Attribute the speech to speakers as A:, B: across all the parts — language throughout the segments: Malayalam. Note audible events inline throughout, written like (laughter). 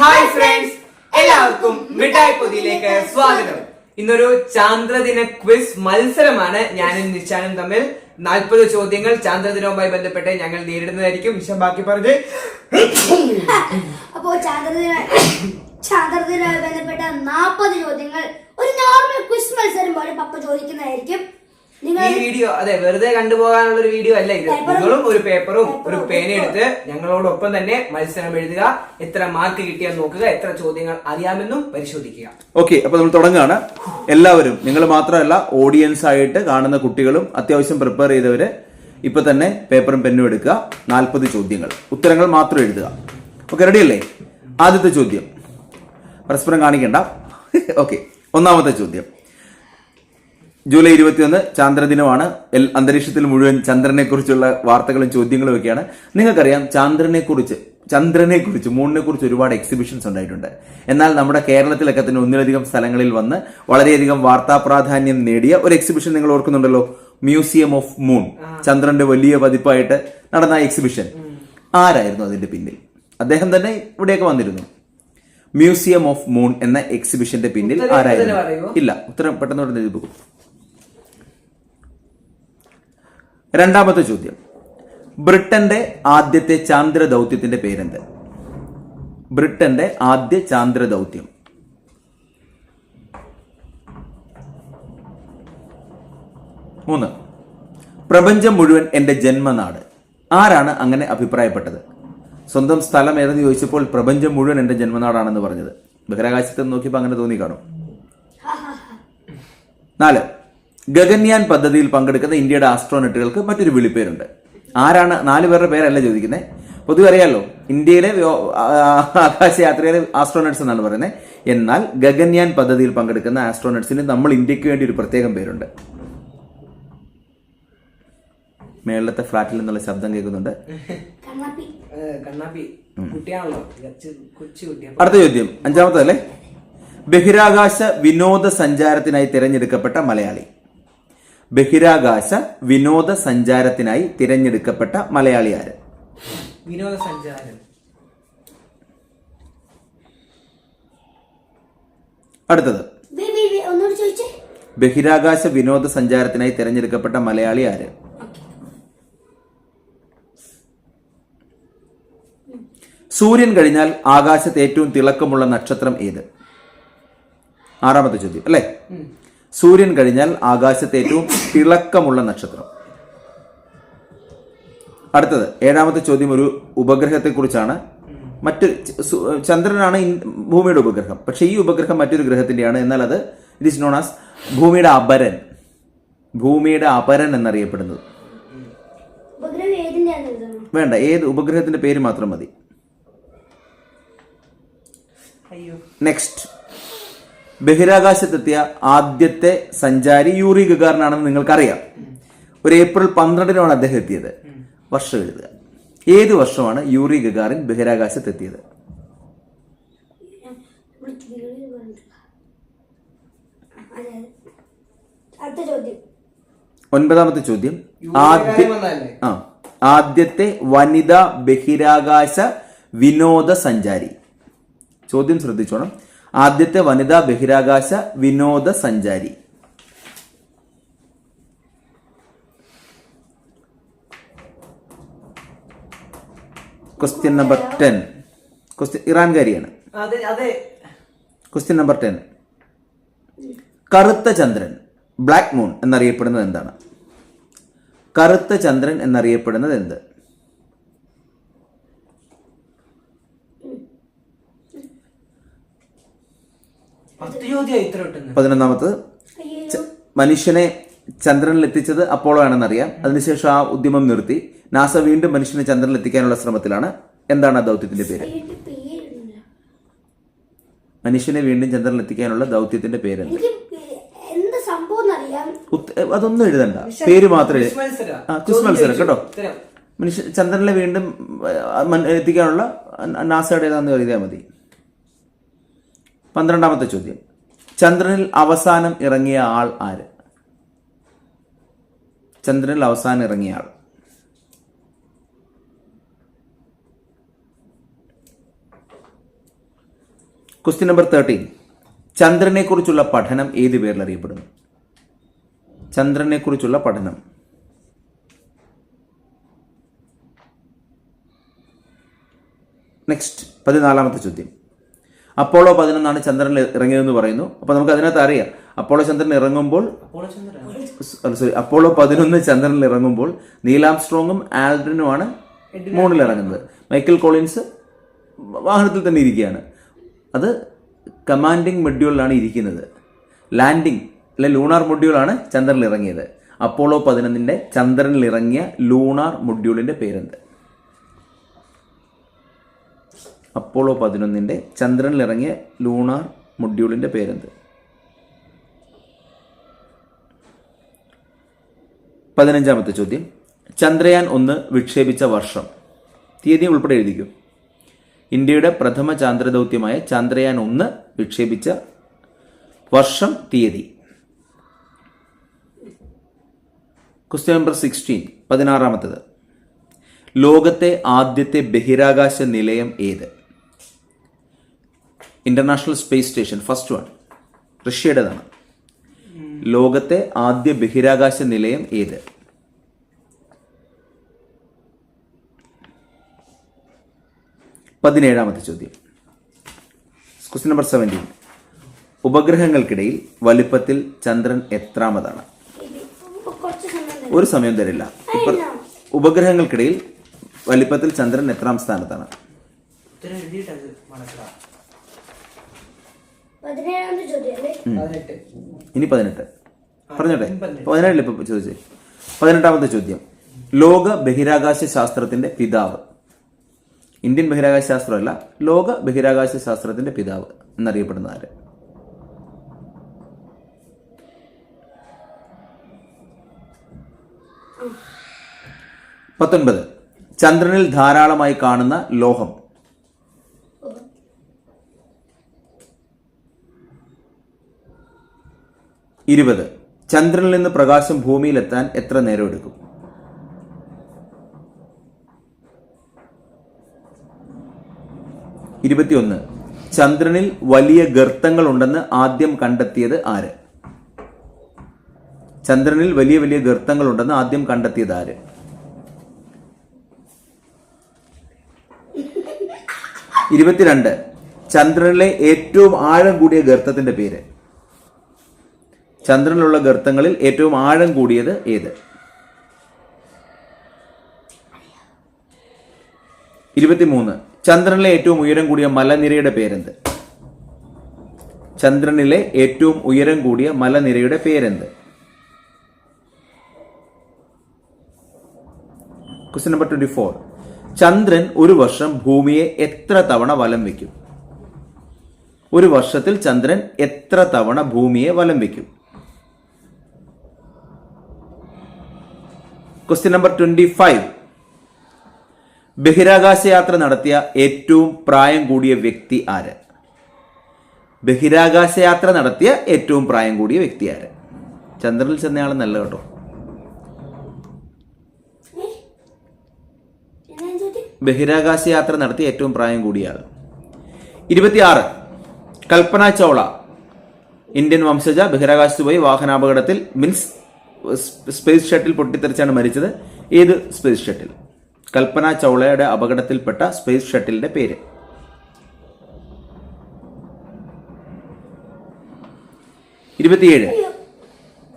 A: ഹായ് ഫ്രണ്ട്സ് എല്ലാവർക്കും മിഠായി പൊതിയിലേക്ക് സ്വാഗതം. ഇന്നൊരു ചാന്ദ്രദിന ക്വിസ് മത്സരമാണ്. ഞാനും നിശാനും തമ്മിൽ നാൽപ്പത് ചോദ്യങ്ങൾ ചാന്ദ്രദിനവുമായി ബന്ധപ്പെട്ട് ഞങ്ങൾ നേരിടുന്നതായിരിക്കും. വിഷം ബാക്കി പറഞ്ഞ്.
B: അപ്പോ ചാന്ദ്രദിന ചാന്ദ്രദിനവുമായി ബന്ധപ്പെട്ട നാൽപ്പത് ചോദ്യങ്ങൾ ഒരു നോർമൽ ക്വിസ് മത്സരം പോലെ പപ്പ ചോദിക്കുന്നതായിരിക്കും.
A: ഈ വീഡിയോ അതെ വെറുതെ കണ്ടുപോകാനുള്ള ഒരു വീഡിയോ അല്ല ഇത്.
B: പേപ്പറും-
A: നിങ്ങളും ഒരു പേപ്പറും ഒരു
B: പേനയും
A: പേന എടുത്ത് ഞങ്ങളോടൊപ്പം തന്നെ മത്സരം എഴുതുക. എത്ര മാർക്ക് കിട്ടിയാൽ നോക്കുക. എത്ര ചോദ്യങ്ങൾ അറിയാമെന്നും പരിശോധിക്കുക.
C: ഓക്കെ അപ്പൊ നമ്മൾ തുടങ്ങുകയാണ് എല്ലാവരും നിങ്ങൾ മാത്രമല്ല ഓഡിയൻസ് ആയിട്ട് കാണുന്ന കുട്ടികളും അത്യാവശ്യം പ്രിപ്പയർ ചെയ്തവര് ഇപ്പൊ തന്നെ പേപ്പറും പെന്നും എടുക്കുക. നാൽപ്പത് ചോദ്യങ്ങൾ. ഉത്തരങ്ങൾ മാത്രം എഴുതുക. ഓക്കെ റെഡിയല്ലേ ആദ്യത്തെ ചോദ്യം. പരസ്പരം കാണിക്കണ്ട. (laughs) ഓക്കെ ഒന്നാമത്തെ ചോദ്യം. ജൂലൈ ഇരുപത്തിയൊന്ന് ചാന്ദ്രദിനമാണ്. അന്തരീക്ഷത്തിൽ മുഴുവൻ ചന്ദ്രനെ കുറിച്ചുള്ള വാർത്തകളും ചോദ്യങ്ങളും ഒക്കെയാണ്. നിങ്ങൾക്കറിയാം ചന്ദ്രനെ കുറിച്ച് ചന്ദ്രനെ കുറിച്ച് മൂണിനെ കുറിച്ച് ഒരുപാട് എക്സിബിഷൻസ് ഉണ്ടായിട്ടുണ്ട്. എന്നാൽ നമ്മുടെ കേരളത്തിലൊക്കെ തന്നെ ഒന്നിലധികം സ്ഥലങ്ങളിൽ വന്ന് വളരെയധികം വാർത്താ പ്രാധാന്യം നേടിയ ഒരു എക്സിബിഷൻ നിങ്ങൾ ഓർക്കുന്നുണ്ടല്ലോ മ്യൂസിയം ഓഫ് മൂൺ ചന്ദ്രന്റെ വലിയ പതിപ്പായിട്ട് നടന്ന എക്സിബിഷൻ ആരായിരുന്നു അതിന്റെ പിന്നിൽ? അദ്ദേഹം തന്നെ ഇവിടെയൊക്കെ വന്നിരുന്നു. മ്യൂസിയം ഓഫ് മൂൺ എന്ന എക്സിബിഷന്റെ പിന്നിൽ ആരായിരുന്നു? ഇല്ല ഉത്തരം പെട്ടെന്ന് പറഞ്ഞു പോകും. രണ്ടാമത്തെ ചോദ്യം. ബ്രിട്ടന്റെ ആദ്യത്തെ ചാന്ദ്ര ദൗത്യത്തിന്റെ പേരെന്ത്? ബ്രിട്ടന്റെ ആദ്യ ചാന്ദ്ര ദൗത്യം. മൂന്ന്. പ്രപഞ്ചം മുഴുവൻ എന്റെ ജന്മനാട്. ആരാണ് അങ്ങനെ അഭിപ്രായപ്പെട്ടത്? സ്വന്തം സ്ഥലം ഏതെന്ന് ചോദിച്ചപ്പോൾ പ്രപഞ്ചം മുഴുവൻ എന്റെ ജന്മനാടാണെന്ന് പറഞ്ഞത്. ബഹിരാകാശത്ത് നോക്കിയപ്പോൾ അങ്ങനെ തോന്നി കാണും. നാല്. ഗഗൻയാൻ പദ്ധതിയിൽ പങ്കെടുക്കുന്ന ഇന്ത്യയുടെ ആസ്ട്രോനെറ്റുകൾക്ക് മറ്റൊരു വിളിപ്പേരുണ്ട്. ആരാണ്? നാല് പേരുടെ പേരല്ല ചോദിക്കുന്നത് പൊതുവെ അറിയാലോ ഇന്ത്യയിലെ ആകാശയാത്രയിലെ ആസ്ട്രോനട്സ് എന്നാണ് പറയുന്നത്. എന്നാൽ ഗഗൻയാൻ പദ്ധതിയിൽ പങ്കെടുക്കുന്ന ആസ്ട്രോനട്സിന് നമ്മൾ ഇന്ത്യയ്ക്ക് വേണ്ടി ഒരു പ്രത്യേകം പേരുണ്ട്. മേളത്തെ ഫ്ലാറ്റിൽ നിന്നുള്ള ശബ്ദം കേൾക്കുന്നുണ്ട്. അടുത്ത ചോദ്യം. അഞ്ചാമത്തല്ലേ ബഹിരാകാശ വിനോദ സഞ്ചാരത്തിനായി തിരഞ്ഞെടുക്കപ്പെട്ട മലയാളി. ബഹിരാകാശ വിനോദ സഞ്ചാരത്തിനായി തിരഞ്ഞെടുക്കപ്പെട്ട മലയാളി ആര്?
A: വിനോദസഞ്ചാരം.
C: അടുത്തത്.
B: വേ- വേ- വേ, ചോദിച്ചേ.
C: ബഹിരാകാശ വിനോദ സഞ്ചാരത്തിനായി തിരഞ്ഞെടുക്കപ്പെട്ട മലയാളി ആര്? സൂര്യൻ കഴിഞ്ഞാൽ ആകാശത്ത് ഏറ്റവും തിളക്കമുള്ള നക്ഷത്രം ഏത്? ആറാമത്തെ ചോദ്യം അല്ലേ? സൂര്യൻ കഴിഞ്ഞാൽ ആകാശത്തെ ഏറ്റവും തിളക്കമുള്ള നക്ഷത്രം. അടുത്തത് ഏഴാമത്തെ ചോദ്യം ഒരു ഉപഗ്രഹത്തെക്കുറിച്ചാണ്. കുറിച്ചാണ് മറ്റൊരു ചന്ദ്രനാണ് ഭൂമിയുടെ ഉപഗ്രഹം. പക്ഷേ ഈ ഉപഗ്രഹം മറ്റൊരു ഗ്രഹത്തിന്റെയാണ് എന്നാൽ അത് ഇറ്റ് ഇസ് നോൺ ആസ് ഭൂമിയുടെ അപരൻ. ഭൂമിയുടെ അപരൻ എന്നറിയപ്പെടുന്നത്.
B: ഉപഗ്രഹം ഏതിന്റെയാണ്
C: വേണ്ട ഏത് ഉപഗ്രഹത്തിന്റെ പേര് മാത്രം മതി.
A: അയ്യോ.
C: നെക്സ്റ്റ് ബഹിരാകാശത്തെത്തിയ ആദ്യത്തെ സഞ്ചാരി യൂറി ഗഗാറിനാണെന്ന് നിങ്ങൾക്കറിയാം. ഒരു ഏപ്രിൽ പന്ത്രണ്ടിനാണ് അദ്ദേഹം എത്തിയത്. വർഷം എഴുതുക. ഏത് വർഷമാണ് യൂറി ഗഗാറിൻ ബഹിരാകാശത്തെത്തിയത്? ഒൻപതാമത്തെ ചോദ്യം. ആദ്യ ആ ആദ്യത്തെ വനിതാ ബഹിരാകാശ വിനോദ സഞ്ചാരി. ചോദ്യം ശ്രദ്ധിച്ചോണം. ആദ്യത്തെ വനിതാ ബഹിരാകാശ വിനോദ സഞ്ചാരി ക്വസ്റ്റ്യൻ നമ്പർ ടെൻ ക്വസ്റ്റ്യൻ ഇറാൻകാരിയാണ്. ക്വസ്റ്റ്യൻ നമ്പർ ടെൻ കറുത്ത ചന്ദ്രൻ ബ്ലാക്ക് മൂൺ എന്നറിയപ്പെടുന്നത് എന്താണ്? കറുത്ത ചന്ദ്രൻ എന്നറിയപ്പെടുന്നത് എന്ത്
A: പത്ത് ചോദ്യം ഇത്ര കിട്ടുന്നത്
C: പതിനൊന്നാമത്തത് ച- മനുഷ്യനെ ചന്ദ്രനിൽ എത്തിച്ചത് അപ്പോളോ ആണെന്നറിയാം. അതിനുശേഷം ആ ഉദ്യമം നിർത്തി. നാസ വീണ്ടും മനുഷ്യനെ ചന്ദ്രനിൽ എത്തിക്കാനുള്ള ശ്രമത്തിലാണ്. എന്താണ് ആ ദൗത്യത്തിന്റെ പേര്? മനുഷ്യനെ വീണ്ടും ചന്ദ്രനിൽ എത്തിക്കാനുള്ള ദൗത്യത്തിന്റെ പേര്
B: എനിക്ക് എന്ത് സംഭവം എന്നറിയാം?
C: ഉത്ത- അതൊന്നും എഴുതണ്ട. പേര് മാത്രമേ
A: ക്വിസ് മത്സരം.
C: കേട്ടോ. മനുഷ്യ ചന്ദ്രനെ വീണ്ടും എത്തിക്കാനുള്ള നാസയുടെ ഏതാന്ന് എഴുതിയാൽ മതി. പന്ത്രണ്ടാമത്തെ ചോദ്യം. ചന്ദ്രനിൽ അവസാനം ഇറങ്ങിയ ആൾ ആര്? ചന്ദ്രനിൽ അവസാനം ഇറങ്ങിയ ആൾ. ക്വസ്റ്റ്യൻ നമ്പർ തേർട്ടീൻ ചന്ദ്രനെ കുറിച്ചുള്ള പഠനം ഏത് പേരിൽ അറിയപ്പെടുന്നു? ചന്ദ്രനെ കുറിച്ചുള്ള പഠനം. നെക്സ്റ്റ് പതിനാലാമത്തെ ചോദ്യം. അപ്പോളോ പതിനൊന്നാണ് ചന്ദ്രനിൽ ഇറങ്ങിയതെന്ന് പറയുന്നു. അപ്പോൾ നമുക്ക് അതിനകത്ത് അറിയാം. അപ്പോളോ ചന്ദ്രൻ ഇറങ്ങുമ്പോൾ സോറി അപ്പോളോ പതിനൊന്ന് ചന്ദ്രനിൽ ഇറങ്ങുമ്പോൾ നീലാം സ്ട്രോങ്ങും ആൽഡ്രിനുമാണ് മൂണിൽ ഇറങ്ങുന്നത്. മൈക്കൽ കോളിൻസ് വാഹനത്തിൽ തന്നെ ഇരിക്കുകയാണ്. അത് കമാൻഡിംഗ് മൊഡ്യൂളിലാണ് ഇരിക്കുന്നത്. ലാൻഡിംഗ് അല്ലെ ലൂണാർ മൊഡ്യൂളാണ് ചന്ദ്രനിൽ ഇറങ്ങിയത്. അപ്പോളോ പതിനൊന്നിന്റെ ചന്ദ്രനിൽ ഇറങ്ങിയ ലൂണാർ മൊഡ്യൂളിന്റെ പേരെന്ത്? അപ്പോളോ പതിനൊന്നിന്റെ ചന്ദ്രനിലിറങ്ങിയ ലൂണാർ മൊഡ്യൂളിന്റെ പേരെന്ത്? പതിനഞ്ചാമത്തെ ചോദ്യം. ചന്ദ്രയാൻ ഒന്ന് വിക്ഷേപിച്ച വർഷം. തീയതി ഉൾപ്പെടെ എഴുതിക്കും. ഇന്ത്യയുടെ പ്രഥമ ചാന്ദ്രദൗത്യമായ ചന്ദ്രയാൻ ഒന്ന് വിക്ഷേപിച്ച വർഷം തീയതി. ക്വസ്റ്റ്യൻ നമ്പർ സിക്സ്റ്റീൻ പതിനാറാമത്തത്. ലോകത്തെ ആദ്യത്തെ ബഹിരാകാശ നിലയം ഏത്? International space station first one റഷ്യയുടേതാണ്. ലോകത്തെ ആദ്യ ബഹിരാകാശ നിലയം ഏത്? പതിനേഴാമത്തെ ചോദ്യം. ക്വസ്റ്റ്യൻ നമ്പർ സെവന്റീൻ ഉപഗ്രഹങ്ങൾക്കിടയിൽ വലിപ്പത്തിൽ ചന്ദ്രൻ എത്രാമതാണ്? ഒരു സമയം തരില്ല. ഇപ്പം ഉപഗ്രഹങ്ങൾക്കിടയിൽ വലിപ്പത്തിൽ ചന്ദ്രൻ എത്രാം സ്ഥാനത്താണ്
A: ഉത്തരം എഴുതിയിട്ടത് മണക്കടാ
B: പതിനേഴാമത്തെ ചോദ്യം അല്ലേ
A: പതിനെട്ട്
C: ഇനി പതിനെട്ട്. പറഞ്ഞോട്ടെ. പതിനേഴിൽ ഇപ്പൊ ചോദിച്ചേ? പതിനെട്ടാമത്തെ ചോദ്യം. ലോക ബഹിരാകാശ ശാസ്ത്രത്തിന്റെ പിതാവ്. ഇന്ത്യൻ ബഹിരാകാശ ശാസ്ത്രമല്ല ലോക ബഹിരാകാശ ശാസ്ത്രത്തിന്റെ പിതാവ് എന്നറിയപ്പെടുന്ന ആര്? പത്തൊൻപത്. ചന്ദ്രനിൽ ധാരാളമായി കാണുന്ന ലോഹം. ഇരുപത്. ചന്ദ്രനിൽ നിന്ന് പ്രകാശം ഭൂമിയിലെത്താൻ എത്ര നേരം എടുക്കും? ഇരുപത്തിയൊന്ന്. ചന്ദ്രനിൽ വലിയ ഗർത്തങ്ങൾ ഉണ്ടെന്ന് ആദ്യം കണ്ടെത്തിയത് ആര്? ചന്ദ്രനിൽ വലിയ വലിയ ഗർത്തങ്ങൾ ഉണ്ടെന്ന് ആദ്യം കണ്ടെത്തിയത് ആര്? ഇരുപത്തിരണ്ട്. ചന്ദ്രനിലെ ഏറ്റവും ആഴം കൂടിയ ഗർത്തത്തിന്റെ പേര്. ചന്ദ്രനിലുള്ള ഗർത്തങ്ങളിൽ ഏറ്റവും ആഴം കൂടിയത് ഏത്? ഇരുപത്തിമൂന്ന്. ചന്ദ്രനിലെ ഏറ്റവും ഉയരം കൂടിയ മലനിരയുടെ പേരെന്ത്? ചന്ദ്രനിലെ ഏറ്റവും ഉയരം കൂടിയ മലനിരയുടെ പേരെന്ത്? ക്വസ്റ്റ്യൻ നമ്പർ ട്വന്റി ഫോർ ചന്ദ്രൻ ഒരു വർഷം ഭൂമിയെ എത്ര തവണ വലം വയ്ക്കും? ഒരു വർഷത്തിൽ ചന്ദ്രൻ എത്ര തവണ ഭൂമിയെ വലം വയ്ക്കും? ക്വസ്റ്റ്യൻ നമ്പർ ട്വന്റി ഫൈവ് ബഹിരാകാശ യാത്ര നടത്തിയ ഏറ്റവും പ്രായം കൂടിയ വ്യക്തി ആര്? ബഹിരാകാശ യാത്ര നടത്തിയ ഏറ്റവും പ്രായം കൂടിയ വ്യക്തി ആര്? ചന്ദ്രനിൽ ചെന്നയാൾ നല്ല കേട്ടോ. ബഹിരാകാശ യാത്ര നടത്തിയ ഏറ്റവും പ്രായം കൂടിയ ആൾ ഇരുപത്തിയാറ്. കൽപ്പന ചൗള. ഇന്ത്യൻ വംശജ ബഹിരാകാശത്ത് പോയി വാഹനാപകടത്തിൽ മീൻസ് സ്പേസ് ഷട്ടിൽ പൊട്ടിത്തെറിച്ചാണ് മരിച്ചത്. ഏത് സ്പേസ് ഷട്ടിൽ? കൽപ്പന ചൗളയുടെ അപകടത്തിൽപ്പെട്ട സ്പേസ് ഷട്ടിലിന്റെ പേര്. ഇരുപത്തിയേഴ്.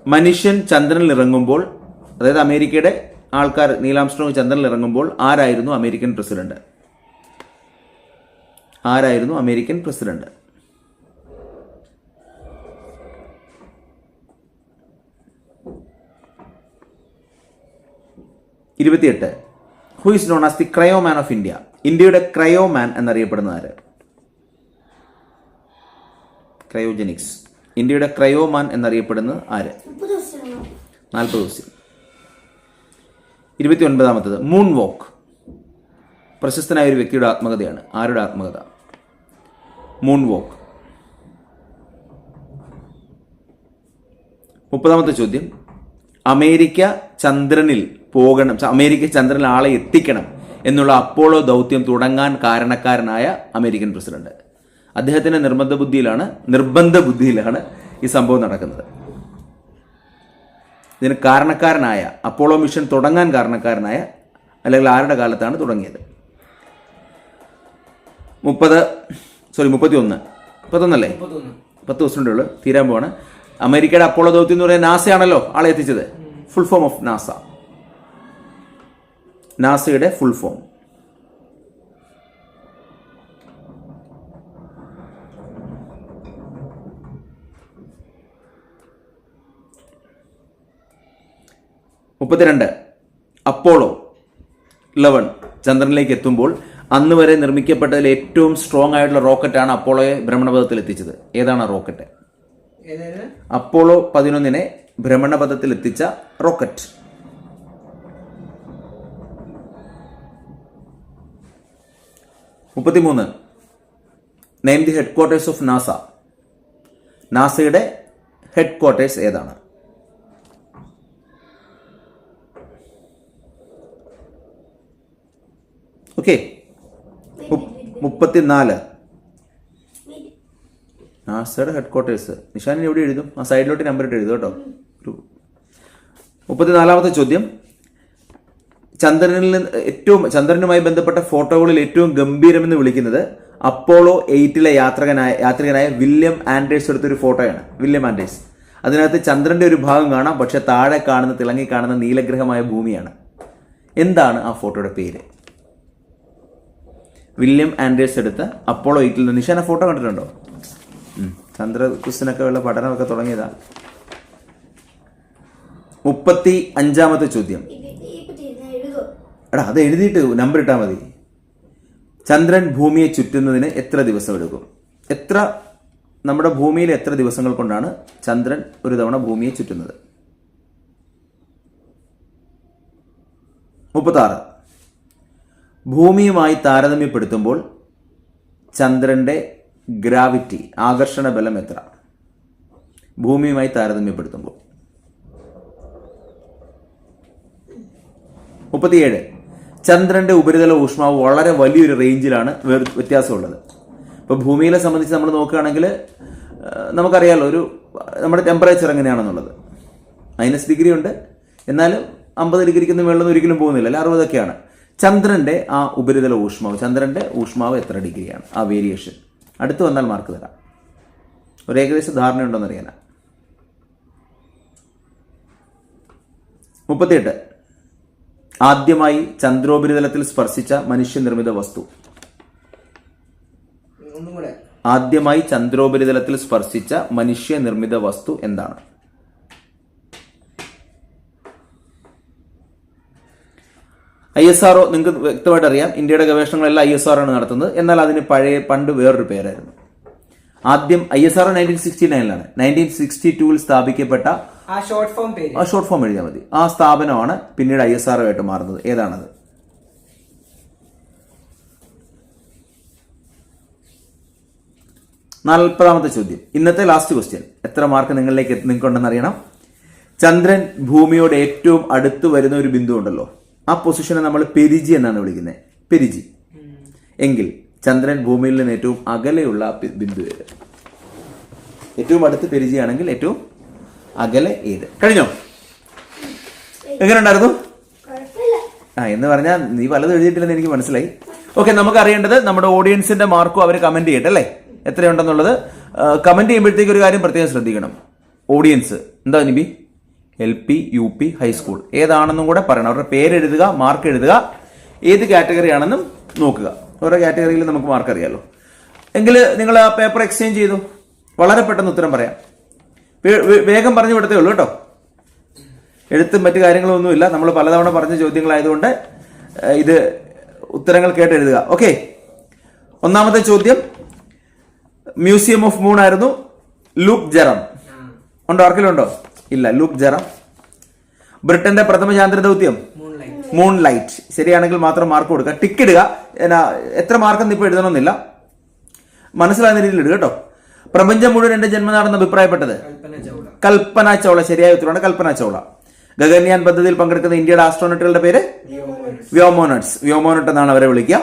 C: മനുഷ്യൻ ചന്ദ്രനിൽ ഇറങ്ങുമ്പോൾ അതായത് അമേരിക്കയുടെ ആൾക്കാർ നീലാംസ്ട്രോങ് ചന്ദ്രനിൽ ഇറങ്ങുമ്പോൾ ആരായിരുന്നു അമേരിക്കൻ പ്രസിഡന്റ്? ആരായിരുന്നു അമേരിക്കൻ പ്രസിഡന്റ്? ഇരുപത്തിയെട്ട്. Who is known as the cryo man of India ഇന്ത്യയുടെ ക്രയോമാൻ എന്നറിയപ്പെടുന്ന ആര് ക്രയോജനിക്സ് ഇന്ത്യയുടെ ക്രയോ മാൻ എന്നറിയപ്പെടുന്നത് ആര്? നാൽപ്പത് ദിവസം. ഇരുപത്തി ഒൻപതാമത്തത് മൂൺ വോക്ക് പ്രശസ്തനായ ഒരു വ്യക്തിയുടെ ആത്മകഥയാണ്. ആരുടെ ആത്മകഥ? മൂൺ വോക്ക് മുപ്പതാമത്തെ ചോദ്യം. അമേരിക്ക ചന്ദ്രനിൽ പോകണം അമേരിക്ക ചന്ദ്രനിൽ ആളെ എത്തിക്കണം എന്നുള്ള അപ്പോളോ ദൗത്യം തുടങ്ങാൻ കാരണക്കാരനായ അമേരിക്കൻ പ്രസിഡന്റ്. അദ്ദേഹത്തിന്റെ നിർബന്ധ ബുദ്ധിയിലാണ് നിർബന്ധ ബുദ്ധിയിലാണ് ഈ സംഭവം നടക്കുന്നത്. ഇതിന് കാരണക്കാരനായ അപ്പോളോ മിഷൻ തുടങ്ങാൻ കാരണക്കാരനായ അല്ലെങ്കിൽ ആരുടെ കാലത്താണ് തുടങ്ങിയത്? മുപ്പത് സോറി മുപ്പത്തി ഒന്ന് മുപ്പത്തൊന്നല്ലേ?
A: മുപ്പത്തൊന്ന്.
C: പത്ത് ദിവസം ഉള്ളു തീരാൻ പോവാണ്. അമേരിക്കയുടെ അപ്പോളോ ദൗത്യം എന്ന് പറയുന്നത് നാസയാണല്ലോ ആളെ എത്തിച്ചത്. ഫുൾ ഫോം ഓഫ് നാസ നാസയുടെ ഫുൾ ഫോം മുപ്പത്തിരണ്ട്. അപ്പോളോ ഇലവൻ ചന്ദ്രനിലേക്ക് എത്തുമ്പോൾ അന്ന് വരെ നിർമ്മിക്കപ്പെട്ടതിൽ ഏറ്റവും സ്ട്രോങ് ആയിട്ടുള്ള റോക്കറ്റാണ് അപ്പോളോയെ ഭ്രമണപഥത്തിൽ എത്തിച്ചത്. ഏതാണ് റോക്കറ്റ് അപ്പോളോ പതിനൊന്നിനെ ഭ്രമണപഥത്തിൽ എത്തിച്ച റോക്കറ്റ്. മുപ്പത്തിമൂന്ന്. Name the headquarters of NASA നാസയുടെ ഹെഡ് ക്വാർട്ടേഴ്സ് ഏതാണ് ഓക്കെ മുപ്പത്തിനാല്. നാസയുടെ ഹെഡ് ക്വാർട്ടേഴ്സ് നിഷാനിന് എവിടെ എഴുതും? ആ സൈഡിലോട്ട് നമ്പർ ഇട്ട് എഴുതും കേട്ടോ. മുപ്പത്തിനാലാമത്തെ ചോദ്യം. ചന്ദ്രനിൽ നിന്ന് ഏറ്റവും ചന്ദ്രനുമായി ബന്ധപ്പെട്ട ഫോട്ടോകളിൽ ഏറ്റവും ഗംഭീരമെന്ന് വിളിക്കുന്നത് അപ്പോളോ എയ്റ്റിലെ യാത്രകനായ യാത്രികനായ വില്യം ആൻഡേഴ്സ് എടുത്തൊരു ഫോട്ടോയാണ്. William Anders. അതിനകത്ത് ചന്ദ്രന്റെ ഒരു ഭാഗം കാണാം പക്ഷെ താഴെ കാണുന്ന തിളങ്ങി കാണുന്ന നീലഗ്രഹമായ ഭൂമിയാണ്. എന്താണ് ആ ഫോട്ടോയുടെ പേര്? വില്യം ആൻഡേഴ്സ് എടുത്ത അപ്പോളോ എയ്റ്റിൽ നിഷാന ഫോട്ടോ കണ്ടിട്ടുണ്ടോ? ഉം. ചന്ദ്ര ക്വിസിനൊക്കെ ഉള്ള പഠനമൊക്കെ തുടങ്ങിയതാണ് മുപ്പത്തി അഞ്ചാമത്തെ ചോദ്യം. എടാ അത് എഴുതിയിട്ട് നമ്പർ ഇട്ടാൽ മതി. ചന്ദ്രൻ ഭൂമിയെ ചുറ്റുന്നതിന് എത്ര ദിവസം എടുക്കും? എത്ര നമ്മുടെ ഭൂമിയിൽ എത്ര ദിവസങ്ങൾ കൊണ്ടാണ് ചന്ദ്രൻ ഒരു തവണ ഭൂമിയെ ചുറ്റുന്നത്? മുപ്പത്താറ്. ഭൂമിയുമായി താരതമ്യപ്പെടുത്തുമ്പോൾ ചന്ദ്രന്റെ ഗ്രാവിറ്റി ആകർഷണ ബലം എത്ര? ഭൂമിയുമായി താരതമ്യപ്പെടുത്തുമ്പോൾ. മുപ്പത്തിയേഴ്. ചന്ദ്രന്റെ ഉപരിതല ഊഷ്മാവ് വളരെ വലിയൊരു റേഞ്ചിലാണ് വ്യത്യാസമുള്ളത്. ഇപ്പോൾ ഭൂമിയിലെ സംബന്ധിച്ച് നമ്മൾ നോക്കുകയാണെങ്കിൽ നമുക്കറിയാലോ ഒരു നമ്മുടെ ടെമ്പറേച്ചർ എങ്ങനെയാണെന്നുള്ളത്. മൈനസ് ഡിഗ്രി ഉണ്ട്. എന്നാലും അമ്പത് ഡിഗ്രിക്കൊന്നും വെള്ളം ഒരിക്കലും പോകുന്നില്ല. അല്ല? അറുപതൊക്കെയാണ്. ചന്ദ്രന്റെ ആ ഉപരിതല ഊഷ്മാവ് ചന്ദ്രന്റെ ഊഷ്മാവ് എത്ര ഡിഗ്രിയാണ്? ആ വേരിയേഷൻ അടുത്ത് വന്നാൽ മാർക്ക് തരാം ഒരു ഏകദേശ ധാരണയുണ്ടോന്ന് അറിയാനാ മുപ്പത്തിയെട്ട്. ആദ്യമായി ചന്ദ്രോപരിതലത്തിൽ സ്പർശിച്ച മനുഷ്യനിർമ്മിത വസ്തു. ആദ്യമായി ചന്ദ്രോപരിതലത്തിൽ സ്പർശിച്ച മനുഷ്യനിർമ്മിത വസ്തു എന്താണ്? ഐ എസ് ആർഒ നിങ്ങൾക്ക് വ്യക്തമായിട്ട് അറിയാം. ഇന്ത്യയുടെ ഗവേഷണങ്ങളെല്ലാം ഐ എസ് ആർ ആണ് നടത്തുന്നത്. എന്നാൽ അതിന് പഴയ പണ്ട് വേറൊരു പേരായിരുന്നു. ആദ്യം I S R nineteen sixty നയനിലാണ് nineteen sixty ടൂവിൽ സ്ഥാപിക്കപ്പെട്ട
A: ആ ഷോർട്ട് ഫോം പേര്.
C: ആ ഷോർട്ട് ഫോം എഴുതിയാൽ മതി. ആ സ്ഥാപനമാണ് പിന്നീട് ഐ എസ് ആർ ആയിട്ട് മാറുന്നത്. ഏതാണത്? നാൽപ്പതാമത്തെ ചോദ്യം. ഇന്നത്തെ ലാസ്റ്റ് ക്വസ്റ്റ്യൻ എത്ര മാർക്ക് നിങ്ങളിലേക്ക് നിങ്ങൾക്കുണ്ടെന്ന് അറിയണം. ചന്ദ്രൻ ഭൂമിയോട് ഏറ്റവും അടുത്ത് വരുന്ന ഒരു ബിന്ദു ഉണ്ടല്ലോ. ആ പൊസിഷനെ നമ്മൾ പെരിജി എന്നാണ് വിളിക്കുന്നത്. പെരിജി. എങ്കിൽ ചന്ദ്രൻ ഭൂമിയിൽ നിന്ന് ഏറ്റവും അകലെയുള്ള ബിന്ദു ഏത്? ഏറ്റവും അടുത്ത് പെരിജിയാണെങ്കിൽ ഏറ്റവും അകലെ ഏത്? കഴിഞ്ഞോ? എങ്ങനെ ഉണ്ടായിരുന്നു ആ എന്ന് പറഞ്ഞാൽ നീ വലത് എഴുതിയിട്ടില്ലെന്ന് എനിക്ക് മനസ്സിലായി. ഓക്കെ നമുക്ക് അറിയേണ്ടത് നമ്മുടെ ഓഡിയൻസിന്റെ മാർക്കും അവർ കമന്റ് ചെയ്യട്ടെ അല്ലേ? എത്രയുണ്ടെന്നുള്ളത്. കമന്റ് ചെയ്യുമ്പോഴത്തേക്ക് ഒരു കാര്യം പ്രത്യേകം ശ്രദ്ധിക്കണം. ഓഡിയൻസ് എന്താ Nibi? L P U P high school. ഏതാണെന്നും കൂടെ പറയണം. അവരുടെ പേര് എഴുതുക മാർക്ക് എഴുതുക ഏത് കാറ്റഗറി ആണെന്നും നോക്കുക. ഓരോ കാറ്റഗറിയിൽ നമുക്ക് മാർക്ക് അറിയാമല്ലോ എങ്കിൽ നിങ്ങൾ ആ പേപ്പർ എക്സ്ചേഞ്ച് ചെയ്തു. വളരെ പെട്ടെന്ന് ഉത്തരം പറയാം. വേഗം പറഞ്ഞു വിടത്തേ ഉള്ളൂ കേട്ടോ. എഴുത്തും മറ്റു കാര്യങ്ങളൊന്നുമില്ല നമ്മൾ പലതവണ പറഞ്ഞ ചോദ്യങ്ങളായതുകൊണ്ട് ഇത് ഉത്തരങ്ങൾ കേട്ട് എഴുതുക. ഓക്കെ ഒന്നാമത്തെ ചോദ്യം. മ്യൂസിയം ഓഫ് മൂൺ ആയിരുന്നു. ലൂക്ക് ജെറം ഉണ്ടോ? ആർക്കെങ്കിലുണ്ടോ ഇല്ല ലൂക്ക് ജറ. ബ്രിട്ടന്റെ പ്രഥമ ചാന്ദ്ര ദൗത്യം? മൂൺ ലൈറ്റ് ശരിയാണെങ്കിൽ മാത്രം മാർക്ക് കൊടുക്കുക. ടിക്ക് ഇടുക. എത്ര മാർക്കെന്ന് ഇപ്പൊ എഴുതണമെന്നില്ല. മനസ്സിലാകുന്ന രീതിയിൽ ഇടുക കേട്ടോ. പ്രപഞ്ചം മുഴുവൻ എന്റെ ജന്മനാടെന്ന് അഭിപ്രായപ്പെട്ടത്?
A: കൽപ്പന ചൗള.
C: ശരിയായ ഉത്തരവാണ് കൽപ്പന ചൗള. ഗഗൻയാൻ പദ്ധതിയിൽ പങ്കെടുക്കുന്ന ഇന്ത്യയുടെ ആസ്ട്രോണറ്റുകളുടെ പേര്? വ്യോമോനട്സ് വ്യോമോനട്ട് എന്നാണ് അവരെ വിളിക്കുക.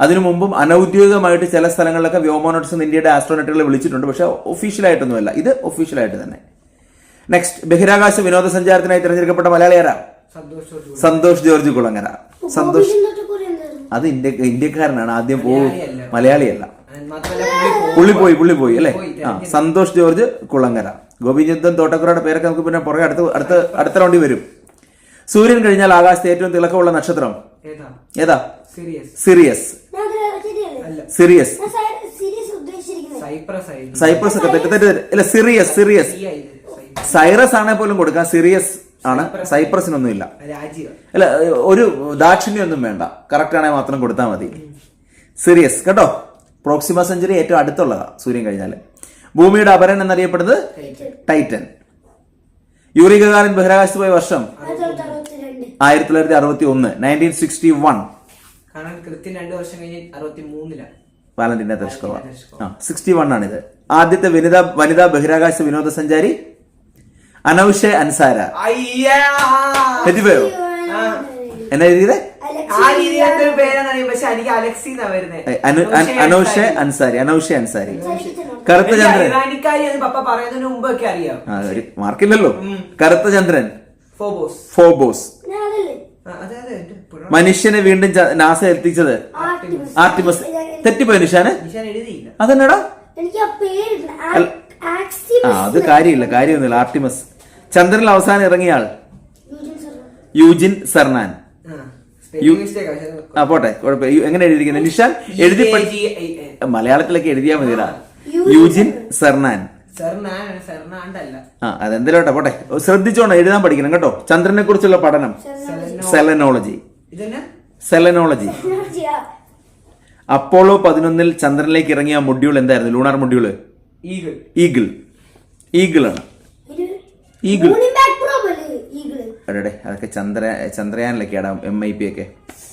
C: അതിനു മുമ്പും അനൌദ്യോഗികമായിട്ട് ചില സ്ഥലങ്ങളിലൊക്കെ വ്യോമോനട്സ് എന്ന് ഇന്ത്യയുടെ ആസ്ട്രോനട്ടുകളെ വിളിച്ചിട്ടുണ്ട്. പക്ഷെ ഒഫീഷ്യലായിട്ടൊന്നുമല്ല ഇത് ഒഫീഷ്യലായിട്ട് തന്നെ. നെക്സ്റ്റ് ബഹിരാകാശ വിനോദസഞ്ചാരത്തിനായി തിരഞ്ഞെടുക്കപ്പെട്ട മലയാളി ആരാ?
A: സന്തോഷ് ജോർജ്
C: കുളങ്ങര. സന്തോഷ് അത് ഇന്ത്യ ഇന്ത്യക്കാരനാണ്. ആദ്യം പോകും
A: മലയാളിയല്ല. പുള്ളി
C: പോയി. പുള്ളി പോയി അല്ലേ? ആ സന്തോഷ് ജോർജ് കുളങ്ങര. ഗോപിചന്ദ്രൻ തോട്ടക്കുറയുടെ പേരൊക്കെ നമുക്ക് പിന്നെ പുറകെ അടുത്ത അടുത്ത അടുത്ത റൗണ്ടിൽ വരും. സൂര്യൻ കഴിഞ്ഞാൽ ആകാശത്തെ ഏറ്റവും തിളക്കമുള്ള നക്ഷത്രം?
A: ഏതാ?
C: ഏതാ?
A: സീരിയസ്
C: സിറിയസ്
A: അല്ല.
C: സിറിയസ്
B: സീരിയസ്
A: സൈപ്രസ്
C: സൈപ്രസ് ഒക്കെ തെറ്റ് തെറ്റ് തെറ്റ്. ഇല്ല സിറിയസ് സിറിയസ്. സൈറസ് ആണെ പോലും കൊടുക്കാം സിറിയസ് ആണ്. സൈപ്രസിനൊന്നും ഇല്ല
A: രാജീവ്
C: അല്ല ഒരു ദാക്ഷിണ്യൊന്നും വേണ്ട. കറക്റ്റ് ആണെങ്കിൽ മാത്രം കൊടുത്താൽ മതി. സിറിയസ് കേട്ടോ? പ്രോക്സിമ സെഞ്ചുറി ഏറ്റവും അടുത്തുള്ളതാ സൂര്യൻ കഴിഞ്ഞാൽ ഭൂമിയുടെ അപരൻ എന്നറിയപ്പെടുന്നത് ടൈറ്റൻ യൂറി ഗഗാറിൻ ബഹിരാകാശത്ത് പോയ വർഷം?
B: ആയിരത്തി തൊള്ളായിരത്തി
C: അറുപത്തി ഒന്ന് nineteen sixty one Valentina Tereshkova ആ സിക്സ്റ്റി വൺ ആണിത്. ആദ്യത്തെ വനിതാ വനിതാ ബഹിരാകാശ വിനോദസഞ്ചാരി അനൌഷ അൻസാര. എഴുതിപ്പോയോ? എന്നാ എഴുതിയത്?
A: ആ രീതിയിൽ എന്തൊരു പേരാണ് അറിയാം. പക്ഷെ അലക്സി എന്നാ വരുന്നത്
C: അനു- അൻസാരി. അനൗഷെ അൻസാരി. കറുത്ത ചന്ദ്രൻ. മാർക്കില്ലല്ലോ. കറുത്ത ചന്ദ്രൻ.
A: ഫോബോസ്.
C: ഫോബോസ്.
B: ഞാൻ അതല്ലേ
A: ആ, അതെ അതെ എന്റെ പുറം
C: മനുഷ്യനെ വീണ്ടും നാസ എത്തിച്ചത്
B: ആർട്ടിമസ്
C: ആർട്ടിമസ് തെറ്റിപ്പോയി നിഷാന്? അതെന്നടാ.
B: എനിക്ക് പേര്
C: അല്ല. അത് കാര്യമില്ല. കാര്യമൊന്നുമില്ല. ആർട്ടിമസ്. ചന്ദ്രനിൽ അവസാനം ഇറങ്ങിയ ആൾ
B: യൂജിൻ സർ
C: യൂജിൻ സർനാൻ
A: ആ,
C: പോട്ടെ കുഴപ്പമില്ല. എങ്ങനെ എഴുതിയിരിക്കുന്നത്? നിഷാൻ എഴുതി. മലയാളത്തിലൊക്കെ എഴുതിയാൽ മതിയടാ
B: യൂജിൻ
C: സർനാൻ. ആ അതെന്തായാലും പോട്ടെ. ശ്രദ്ധിച്ചോണം എഴുതാൻ പഠിക്കണം കേട്ടോ. ചന്ദ്രനെ കുറിച്ചുള്ള പഠനം. സെലനോളജി സെലനോളജി അപ്പോളോ പതിനൊന്നിൽ ചന്ദ്രനിലേക്ക് ഇറങ്ങിയ മൊഡ്യൂൾ എന്തായിരുന്നു? Lunar module
A: eagle
C: eagle eagle ആണ്. ഈഗിൾ അതെ അതൊക്കെ ചന്ദ്ര ചന്ദ്രയാനിലൊക്കെ ഇടാം എം ഐ പി ഒക്കെ.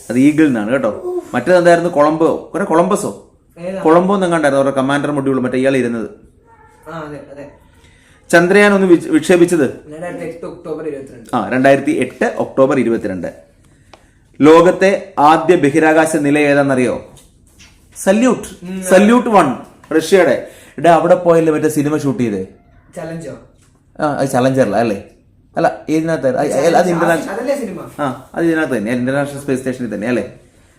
C: അത് ഈഗിൾ എന്നാണ് കേട്ടോ. മറ്റേത് എന്തായിരുന്നു? കൊളംബോ. കുറെ കൊളംബസോ?
A: ഏതാ?
C: കൊളംബോ എന്നെങ്ങാണ്ടായിരുന്നു അവരുടെ കമാൻഡർ മൊഡ്യൂൾ മറ്റേ ഇയാൾ ഇരുന്നത്.
A: ആ അതെ അതെ.
C: ചന്ദ്രയാൻ ഒന്ന് വിക്ഷ- വിക്ഷേപിച്ചത്? ആ രണ്ടായിരത്തി എട്ട് ഒക്ടോബർ ഇരുപത്തിരണ്ട്. ലോകത്തെ ആദ്യ ബഹിരാകാശ നില ഏതാണെന്നറിയോ സല്യൂട്ട് സല്യൂട്ട് വൺ റഷ്യയുടെ. എടാ അവിടെ പോയല്ലേ മറ്റേ സിനിമ ഷൂട്ട് ചെയ്തേ?
A: ചലഞ്ചോ
C: അത് ചലഞ്ചറില അല്ലേ? അല്ല ഇതിനകത്ത് അത് ഇന്റർനാഷണൽ ആ അത് ഇതിനകത്ത് തന്നെ ഇന്റർനാഷണൽ സ്പേസ് സ്റ്റേഷനിൽ തന്നെ അല്ലേ?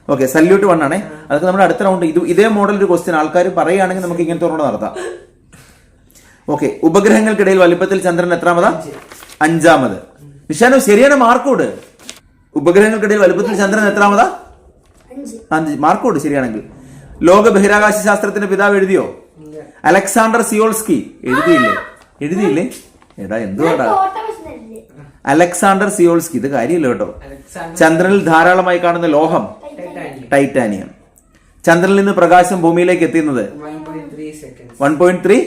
C: ഓക്കെ സല്യൂട്ട് വൺ ആണേ. അതൊക്കെ നമ്മുടെ അടുത്ത റൗണ്ട് ഇത് ഇതേ മോഡൽ ഒരു ക്വസ്റ്റ്യൻ ആൾക്കാർ പറയുകയാണെങ്കിൽ നമുക്ക് ഇങ്ങനത്തെ റൗണ്ട് നടത്താം. ഓക്കെ ഉപഗ്രഹങ്ങൾക്കിടയിൽ വലിപ്പത്തിൽ ചന്ദ്രൻ എത്രാമതാ? അഞ്ചാമത്. നിഷാനോ ശരിയാണ് മാർക്കോട് ഉപഗ്രഹങ്ങൾക്കിടയിൽ വലിപ്പത്തിൽ ചന്ദ്രൻ എത്രാമതാ?
B: അഞ്ച്.
C: മാർക്കോട് ശരിയാണെങ്കിൽ. ലോക ബഹിരാകാശ ശാസ്ത്രത്തിന്റെ പിതാവ് എഴുതിയോ? അലക്സാണ്ടർ സിയോൾസ്കി. എഴുതിയില്ലേ? എഴുതിയില്ലേ? എടാ എന്തുവാടാ? അലക്സാണ്ടർ സിയോൾസ്കി ഇത് കാര്യമില്ല കേട്ടോ. ചന്ദ്രനിൽ ധാരാളമായി കാണുന്ന ലോഹം
A: ടൈറ്റാനിയം
C: ചന്ദ്രനിൽ നിന്ന് പ്രകാശം ഭൂമിയിലേക്ക് എത്തുന്നത്
A: വൺ പോയിന്റ് ത്രീ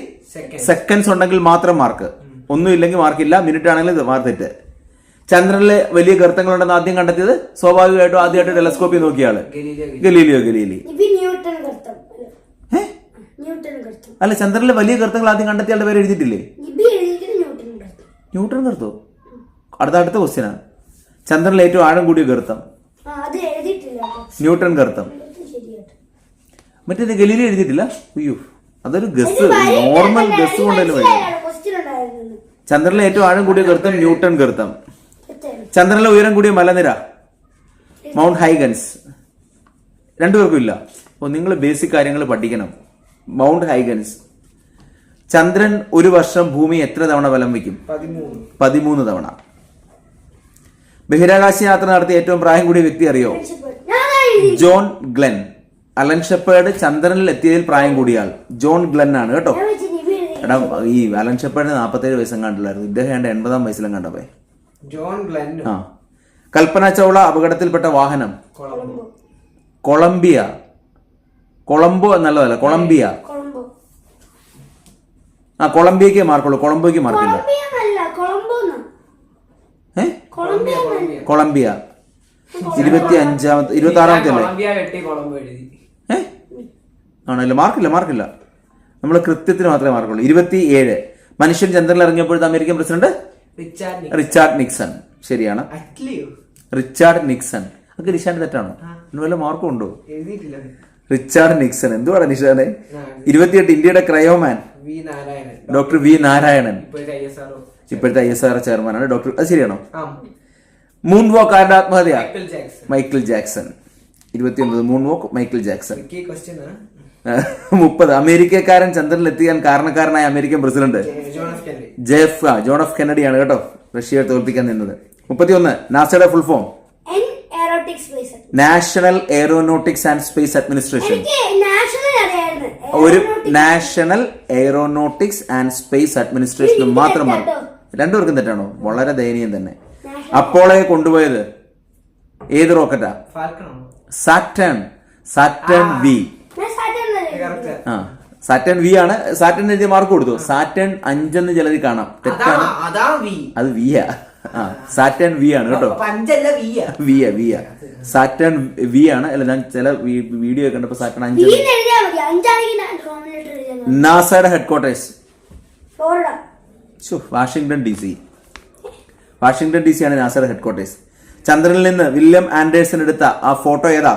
C: സെക്കൻഡ്സ് ഉണ്ടെങ്കിൽ മാത്രം മാർക്ക്. ഒന്നും ഇല്ലെങ്കിൽ മാർക്കില്ല. മിനിറ്റ് ആണെങ്കിൽ മാർക്ക് തെറ്റ് ചന്ദ്രനിലെ വലിയ ഗർത്തങ്ങളുണ്ടെന്ന് ആദ്യം കണ്ടെത്തിയത് സ്വാഭാവികമായിട്ടും ആദ്യമായിട്ട് ടെലസ്കോപ്പിൽ നോക്കിയാണ്
B: ഗലീലിയോ
C: ഗലീലി.
B: ന്യൂട്ടൺ
C: അല്ല ചന്ദ്രനിലെ വലിയ ഗർത്തങ്ങൾ ആദ്യം കണ്ടെത്തിയാളുടെ പേര് എഴുതിയിട്ടില്ലേ?
B: ന്യൂട്ടൺ
C: ഗർത്തോ അടുത്ത അടുത്ത ക്വസ്റ്റ്യനാണ് ചന്ദ്രനിലെ ഏറ്റവും ആഴം കൂടിയ ഗർത്തം ന്യൂട്ടൺ ഗർത്തം
B: മറ്റേ
C: മറ്റേത് ഗലീലി എഴുതിയിട്ടില്ല? അയ്യോ അതൊരു ഗസ് നോർമൽ ഗസ് കൊണ്ടല്ലേ വരും ചന്ദ്രനിലെ ഏറ്റവും ആഴം കൂടിയ ഗർത്തം ന്യൂട്ടൺ ഗർത്തം ചന്ദ്രനിലെ ഉയരം കൂടിയ മലനിര. Mount Huygens. രണ്ടുപേർക്കും ഇല്ല. അപ്പോൾ നിങ്ങൾ ബേസിക് കാര്യങ്ങൾ പഠിക്കണം. Mount Huygens. ചന്ദ്രൻ ഒരു വർഷം ഭൂമി എത്ര തവണ വലം വയ്ക്കും?
A: പതിമൂന്ന്.
C: തവണ. ബഹിരാകാശ യാത്ര നടത്തിയ ഏറ്റവും പ്രായം കൂടിയ വ്യക്തി അറിയോ? John Glenn. അലൻ ഷെപ്പേർഡ് ചന്ദ്രനിൽ എത്തിയതിൽ പ്രായം കൂടിയ ആൾ. ജോൺ ഗ്ലെൻ ആണ് കേട്ടോ. എടാ ഈ അലൻ ഷെപ്പേർഡിന് നാൽപ്പത്തേഴ് വയസ്സും കണ്ടില്ലായിരുന്നു. ഇദ്ദേഹം എന്റെ എൺപതാം വയസ്സിലും കണ്ടപ്പോ
A: ജോൺ ഗ്ലൻ
C: ആ. കൽപ്പന ചൗള അപകടത്തിൽപ്പെട്ട വാഹനം. കൊളംബിയ. കൊളംബോ എന്നുള്ളതല്ല കൊളംബിയ.
B: കൊളംബോ.
C: ആ കൊളംബിയക്ക് മാർക്കുള്ളൂ കൊളംബോയ്ക്ക് മാർക്കില്ല.
B: കൊളംബിയ
C: ഏ ഇരുപത്തി അഞ്ചാമത്തെ ഇരുപത്തി ആറാമത്തെ അല്ലേ?
A: കൊളംബിയ വെട്ടി കൊളംബോ എഴുതി.
C: ഏ? ആണല്ലോ മാർക്കില്ല മാർക്കില്ല. നമ്മൾ കൃത്യത്തിന് മാത്രമേ മാർക്കുള്ളൂ. ഇരുപത്തി ഏഴ് മനുഷ്യൻ ചന്ദ്രനിൽ ഇറങ്ങിയപ്പോഴത്തെ American president?
A: Richard Nixon.
C: Richard Nixon. ശരിയാണ്.
A: അറ്റ്ലിയോ?
C: Richard Nixon. അത് റിച്ചാർഡ് തെറ്റാണോ? വല്ല മാർക്കും ഉണ്ടോ?
A: എഴുതിയിട്ടില്ല.
C: റിച്ചാർഡ് നിക്സൺ. എന്തുവാണ് നിഷാദ്? ഇരുപത്തിയെട്ട് ഇന്ത്യയുടെ ക്രയോമാൻ. Doctor V Narayanan.
A: ഇപ്പോഴത്തെ ഐ എസ്
C: ആർ ചെയർമാനാണ്. ഡോക്ടർ അത് ശരിയാണോ? മൂൺ വോക്ക് ആരുടെ ആത്മഹത്യ.
A: Michael Jackson.
C: ജാക്സൺ. ഇരുപത്തിയൊമ്പത് മൂൺ വോക്ക് മൈക്കിൾ ജാക്സൺ. (laughs) മുപ്പത്. അമേരിക്കക്കാരൻ ചന്ദ്രനിൽ എത്തിക്കാൻ കാരണക്കാരനായ അമേരിക്കൻ പ്രസിഡന്റ്.
A: എഫ്
C: ജെഫ് ജോൺ ഓഫ് കെന്നഡിയാണ് കേട്ടോ. റഷ്യയെ തോൽപ്പിക്കാൻ നിന്നത്. മുപ്പത്തിയൊന്ന്. നാസയുടെ full form. National aeronautics and space administration ഒരു national aeronautics and space administration
B: മാത്രമാണ്.
C: രണ്ടുപേർക്കും തെറ്റാണോ? വളരെ ദയനീയം തന്നെ. അപ്പോളെ കൊണ്ടുപോയത് ഏത് റോക്കറ്റാ? Saturn. Saturn V.
B: Saturn
A: Saturn
C: ആ. വി ആണ്. സാറ്റേൺ എഴുതിയ മാർക്ക് കൊടുത്തു. സാറ്റേൺ അഞ്ചെന്ന് ചിലത് കാണാം. തെറ്റാണ്.
A: അത് വി.
C: ആ ആ സാറ്റേൺ വി ആണ് കേട്ടോ.
A: പഞ്ചല്ല അഞ്ചല്ല വിയ
C: വിയ വിയ സാറ്റേൺ വി ആണ്. അല്ല ഞാൻ ചില വീഡിയോ കണ്ടപ്പോ സാറ്റേൺ അഞ്ച്. നാസയുടെ headquarters
B: Florida
C: Washington D C Washington D C ആണ് നാസയുടെ ഹെഡ്ക്വാർട്ടേഴ്സ് ചന്ദ്രനിൽ നിന്ന് വില്യം ആൻഡേഴ്സൺ എടുത്ത ആ ഫോട്ടോ ഏതാ?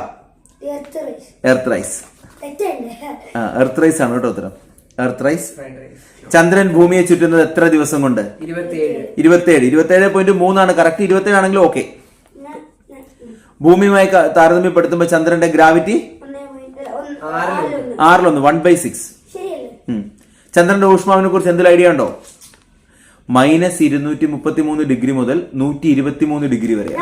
B: എർത്ത് റൈസ്
C: എർത്ത് റൈസ്
B: തെറ്റല്ലേ
C: ആ എർത്ത് റൈസ് ആണ് കേട്ടോ ഉത്തരം. എർത്ത് റൈസ്
A: റൈസ്
C: ചന്ദ്രൻ ഭൂമിയെ ചുറ്റുന്നത് എത്ര ദിവസം കൊണ്ട്?
A: ഇരുപത്തിയേഴ്.
C: ഇരുപത്തിയേഴ്. പോയിന്റ് മൂന്നാണ്. കറക്റ്റ് ഇരുപത്തേഴ് ആണെങ്കിലും ഓക്കെ. ഭൂമിയുമായി താരതമ്യപ്പെടുത്തുമ്പോൾ ചന്ദ്രന്റെ ഗ്രാവിറ്റി.
A: ആറിലൊന്ന്.
C: വൺ ബൈ സിക്സ് ചന്ദ്രന്റെ ഊഷ്മാവിനെ കുറിച്ച് എന്തെങ്കിലും ഐഡിയ ഉണ്ടോ? മൈനസ് ഇരുന്നൂറ്റി മുപ്പത്തി മൂന്ന് ഡിഗ്രി മുതൽ നൂറ്റി ഇരുപത്തി മൂന്ന് ഡിഗ്രി വരെ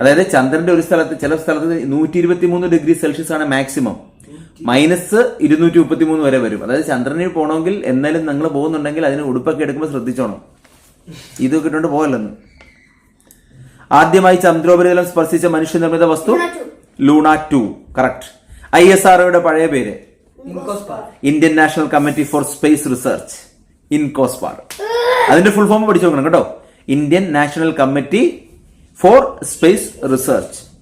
C: അതായത് ചന്ദ്രന്റെ ഒരു സ്ഥലത്ത് ചില സ്ഥലത്ത് നൂറ്റി ഇരുപത്തി മൂന്ന് ഡിഗ്രി സെൽഷ്യസ് ആണ് മാക്സിമം മൈനസ് ഇരുന്നൂറ്റി മുപ്പത്തി മൂന്ന് വരെ വരും. അതായത് ചന്ദ്രനിൽ പോകണമെങ്കിൽ എന്നാലും നിങ്ങൾ പോകുന്നുണ്ടെങ്കിൽ അതിന് ഉടുപ്പൊക്കെ എടുക്കുമ്പോൾ ശ്രദ്ധിച്ചോണം. ഇതൊക്കെ ഇട്ടുകൊണ്ട് പോകല്ലെന്ന്. ആദ്യമായി ചന്ദ്രോപരിതലം സ്പർശിച്ച മനുഷ്യനിർമ്മിത വസ്തു Luna two correct I S ആർഒയുടെ പഴയ പേര്?
A: INCOSPAR.
C: Indian national committee for space research INCOSPAR. അതിന്റെ ഫുൾ ഫോം പഠിച്ചു നോക്കണം കേട്ടോ. Indian national committee for space research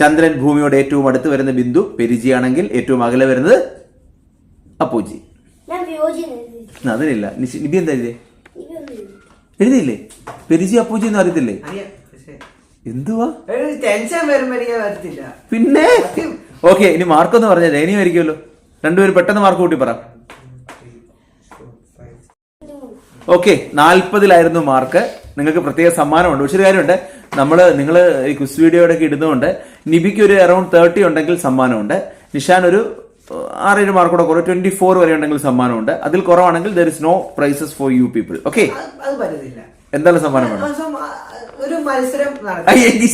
C: ചന്ദ്രൻ ഭൂമിയോട് ഏറ്റവും അടുത്ത് വരുന്ന ബിന്ദു പെരിജിയാണെങ്കിൽ ഏറ്റവും അകലെ വരുന്നത് അപ്പൂജി. അതിനില്ല. നിബി എന്താ എഴുതിയേ?
B: ഇവയൊന്നും
C: എഴുതിയില്ലേ? പെരിജി അപ്പൂജി എന്ന് അറിയത്തില്ലേ? എന്തുവാ?
A: ടെൻഷൻ വരത്തില്ല.
C: പിന്നെ? ഓക്കെ ഇനി മാർക്ക് ഒന്ന് പറഞ്ഞാൽ പറഞ്ഞത് ഇനിയായിരിക്കുമല്ലോ രണ്ടുപേരും പെട്ടെന്ന് മാർക്ക് കൂട്ടി പറ. ഓക്കെ നാൽപ്പതിലായിരുന്നു മാർക്ക്. നിങ്ങൾക്ക് പ്രത്യേക സമ്മാനമുണ്ട്. പക്ഷെ ഒരു കാര്യമുണ്ട് നമ്മൾ നിങ്ങൾ ഈ ക്വിസ് വീഡിയോയുടെ ഒക്കെ ഇടുന്നതുകൊണ്ട് നിബിക്ക് ഒരു അറൌണ്ട് തേർട്ടി ഉണ്ടെങ്കിൽ സമ്മാനമുണ്ട്. നിഷാൻ ഒരു ആറേഴ് മാർക്കൂടെ കുറവ് ട്വന്റി ഫോർ വരെ ഉണ്ടെങ്കിൽ സമ്മാനമുണ്ട്. അതിൽ കുറവാണെങ്കിൽ there is no prizes for you people okay എന്താണ് സമ്മാനം വേണം
A: ഒരു മത്സരം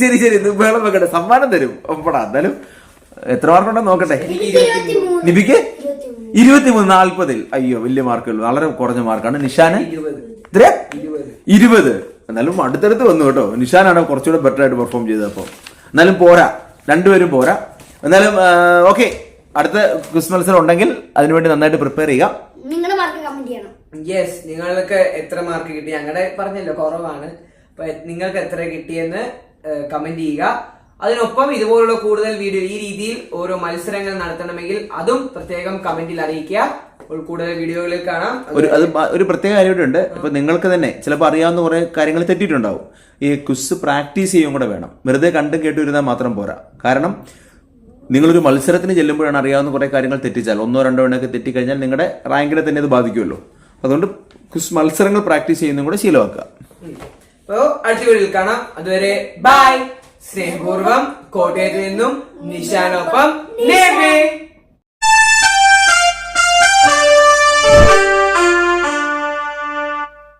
C: ശരി ശരി. വേണം വേളം വെക്കട്ടെ. സമ്മാനം തരും. ഒപ്പടാ എന്തായാലും. എത്ര മാർക്കുണ്ടെന്ന് നോക്കട്ടെ. നിബിക്ക്?
B: ഇരുപത്തിമൂന്ന്
C: നാൽപ്പതിൽ. അയ്യോ വലിയ മാർക്കുകൾ. വളരെ കുറഞ്ഞ മാർക്കാണ്. നിഷാന്?
A: ഇരുപത്.
C: എന്നാലും അടുത്തടുത്ത് വന്നു കേട്ടോ. നിഷാനാണ് കുറച്ചുകൂടെ ബെറ്റർ ആയിട്ട് പെർഫോം ചെയ്തത് അപ്പോ എന്നാലും പോരാ. രണ്ടുപേരും പോരാ. എന്നാലും ഓക്കെ അടുത്ത ക്വിസ് മത്സരം ഉണ്ടെങ്കിൽ അതിനുവേണ്ടി നന്നായിട്ട് പ്രിപ്പയർ ചെയ്യുക.
B: നിങ്ങളുടെ മാർക്ക് കമന്റ് ചെയ്യണം.
A: യെസ് നിങ്ങൾക്ക് എത്ര മാർക്ക് കിട്ടി? ഞങ്ങളുടെ പറഞ്ഞല്ലോ കുറവാണ്. നിങ്ങൾക്ക് എത്ര കിട്ടിയെന്ന് കമന്റ് ചെയ്യുക. അതിനൊപ്പം ഇതുപോലുള്ള കൂടുതൽ വീഡിയോ ഈ രീതിയിൽ ഓരോ മത്സരങ്ങൾ നടത്തണമെങ്കിൽ അതും പ്രത്യേകം കമന്റിൽ അറിയിക്കുക. കൂടുതൽ വീഡിയോകളിൽ കാണാം.
C: ഒരു അത് ഒരു പ്രത്യേക കാര്യമുണ്ട് ഇപ്പൊ നിങ്ങൾക്ക് തന്നെ ചിലപ്പോൾ അറിയാവുന്ന കുറെ കാര്യങ്ങൾ തെറ്റിയിട്ടുണ്ടാവും. ഈ ക്വിസ് പ്രാക്ടീസ് ചെയ്യും കൂടെ വേണം. വെറുതെ കണ്ടും കേട്ടു ഇരുന്നാൽ മാത്രം പോരാ. കാരണം നിങ്ങളൊരു മത്സരത്തിന് ചെല്ലുമ്പോഴാണ് അറിയാവുന്ന കുറെ കാര്യങ്ങൾ തെറ്റിച്ചാൽ. ഒന്നോ രണ്ടോ എണ്ണൊക്കെ തെറ്റിക്കഴിഞ്ഞാൽ നിങ്ങളുടെ റാങ്കിനെ തന്നെ അത് ബാധിക്കുമല്ലോ. അതുകൊണ്ട് ക്വിസ് മത്സരങ്ങൾ പ്രാക്ടീസ് ചെയ്യുന്നതും കൂടെ ശീലമാക്കുക.
A: അപ്പോൾ അടുത്ത വീഡിയോയിൽ കാണാം. അതുവരെ ബൈ. സ്നേഹപൂർവം കോട്ടയത്ത് നിന്നും നിശാനൊപ്പം നേബേ